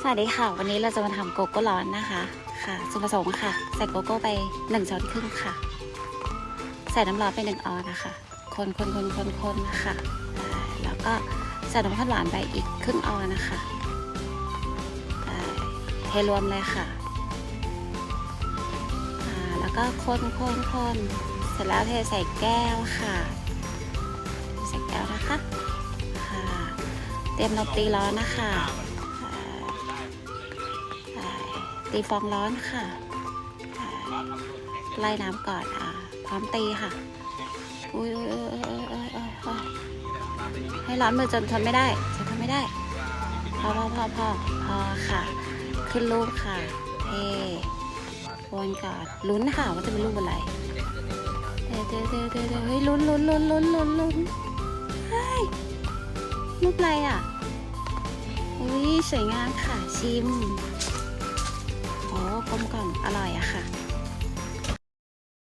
สวัสดีค่ะ วันนี้เราจะมาทำโกโก้ร้อนนะคะค่ะส่วนผสมค่ะ ใส่โกโก้ไปหนึ่งช้อนครึ่งค่ะ ใส่น้ำร้อนไปหนึ่งออนนะคะ คนคนคนคนคนนะคะแล้วก็ใส่น้ำข้นหวานไปอีกครึ่งออนนะคะเทรวมเลยค่ะแล้วก็คนคนคนเสร็จแล้วเทใส่แก้วค่ะ ใส่แก้วนะคะเตรียมนมตีร้อนนะคะ ตีฟองร้อนค่ะ ไล่น้ำก่อนอ่าพร้อมตีค่ะ อุ้ยให้ร้อนมือจนทนไม่ได้จนทนไม่ได้ พอพอพอพอพอค่ะ ขึ้นรูปค่ะ เทวนก่อนลุ้นค่ะว่าจะเป็นรูปอะไรเดี๋ยวเดี๋ยวเดี๋ยวเดี๋ยวเดวเฮ้ยลุ้นลุ้นลุ้นลุ้นลุ้นลุ้นเฮ้ยรูปอะไรอะอุ้ยสวยงามค่ะชิม มกล่อมอร่อยอะค่ะ